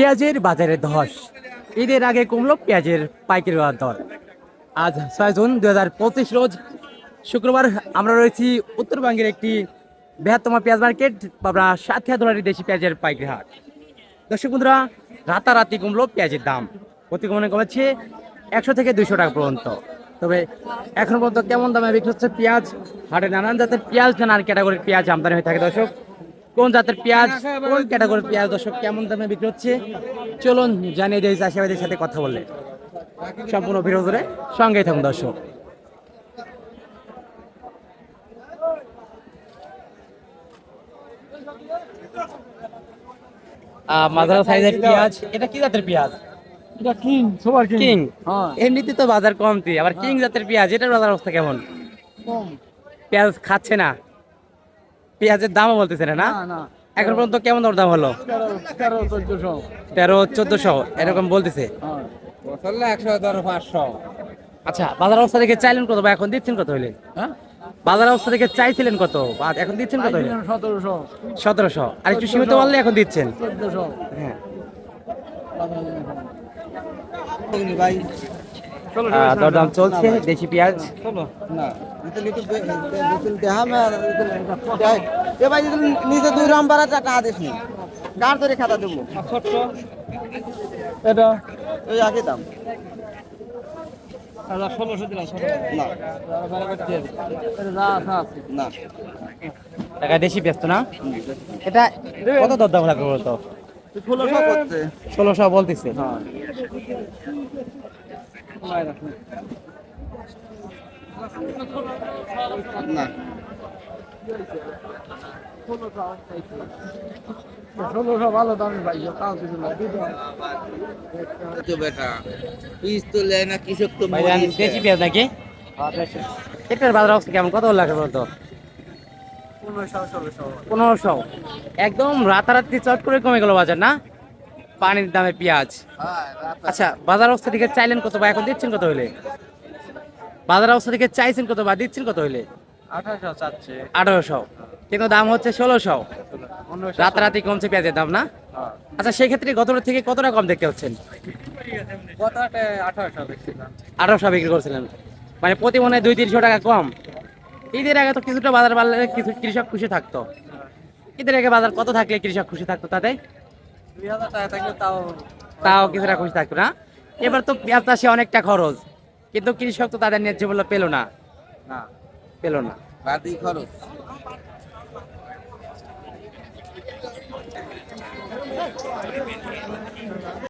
পেঁয়াজের বাজারে ধস। ঈদের আগে কমলো পেঁয়াজের পাইকারি দর। আজ ছয় জুন দু পঁচিশ রোজ শুক্রবার আমরা রয়েছি উত্তরবঙ্গের একটি বৃহত্তম পেঁয়াজ মার্কেট আমরা সাথিয়া দোলারি দেশি পেঁয়াজের পাইকারি হাট। দর্শক বন্ধুরা, রাতারাতি কমলো পেঁয়াজের দাম। প্রতি কমনে কমেছে একশো থেকে দুইশো টাকা পর্যন্ত। তবে এখন পর্যন্ত কেমন দামে বিক্রি হচ্ছে পেঁয়াজ? হাটে নানান জাতের পেঁয়াজ নানান ক্যাটাগরির পেঁয়াজ আমদানি হয়ে থাকে দর্শক। কোন জাতের পেঁয়াজ কোন ক্যাটাগরির পেঁয়াজ দর্শক কেমন দামে বিক্রি হচ্ছে? চলুন জানিয়ে দিই চাষিবাদের সাথে কথা বললে সম্পূর্ণ ভিডিও ধরে সঙ্গেই থাকুন দর্শক। সাইজের পেঁয়াজ এটা কি জাতের পেঁয়াজ? এটা কিং সবার কিং। কিং? হ্যাঁ। এমনিতে তো বাজার কমতি আবার কিং জাতের পেঁয়াজ এটার বাজার অবস্থা কেমন? পেঁয়াজ খাচ্ছে না। পেঁয়াজের দামও বলতেছে না এখন পর্যন্ত কেমন দর দাম হলো? তেরো চোদ্দশো। এরকম বলতেছে। একশো পাঁচশো। আচ্ছা বাজার অবস্থা দেখে চাইলেন কত? বা এখন দিচ্ছেন কত হইলে? হ্যাঁ? বাজার অবস্থা দেখে চাইছিলেন কত? বা এখন দিচ্ছেন কত হইলে? সতেরোশো সতেরোশো। আর একটু সীমিত বললে এখন দিচ্ছেন? হ্যাঁ। দরদাম চলছে দেশি পেঁয়াজ? না। ইতালি তো বিচুল দেহা মে এ ভাই যদি নিজে দুই রাম বাড়া টাকা আদেশ নেই কার ধরে খাতা দেবো এটা ওই আগে দাম ষোলোশো দিলাম না না টাকা দেশি পেঁয়াজ তো না? এটা কত দরদাম লাগবে বলতো? ষোলোশো বলতেছে। না। ষোলোশো ভালো দামে পাইছো কাউ কিছু না তো বেটা পিস তো লে না কৃষক তো ভাইজান পেঁয়াজ নাকি? এটার বাজার অবস্থা কেমন? কত লাগে বলতো? পনেরোশো একদম রাতারাতি চট করে কমে গেল বাজার না? পানির দামে পেঁয়াজ। আচ্ছা বাজার অবস্থা থেকে চাইলেন কত বা এখন দিচ্ছেন কত হইলে? বাজার অবস্থা থেকে চাইছেন কত বা দিচ্ছেন কত হইলে? আঠারোশো চাচ্ছে। আঠারোশো। কিন্তু দাম হচ্ছে ষোলোশো। রাতারাতি কমছে পেঁয়াজের দাম না? আচ্ছা সেই ক্ষেত্রে গতটা থেকে কতটা কম দেখতে হচ্ছেন কত আঠারোশো বিক্রি করছিলেন। মানে প্রতি মনে হয় দুই তিনশো টাকা কম। ঈদের আগে তো কিছুটা বাজার বাড়লে কিছু কৃষক খুশি থাকতো। ঈদের আগে বাজার কত থাকলে কৃষক খুশি থাকতো তাতে? তাও কিছুটা খুশি থাকতো না? এবার তো পেঁয়াজ চাষে অনেকটা খরচ। কিন্তু কৃষক তো তাদের ন্যায্য মূল্য পেল না। না। পেল না। বাড়তি খরচ।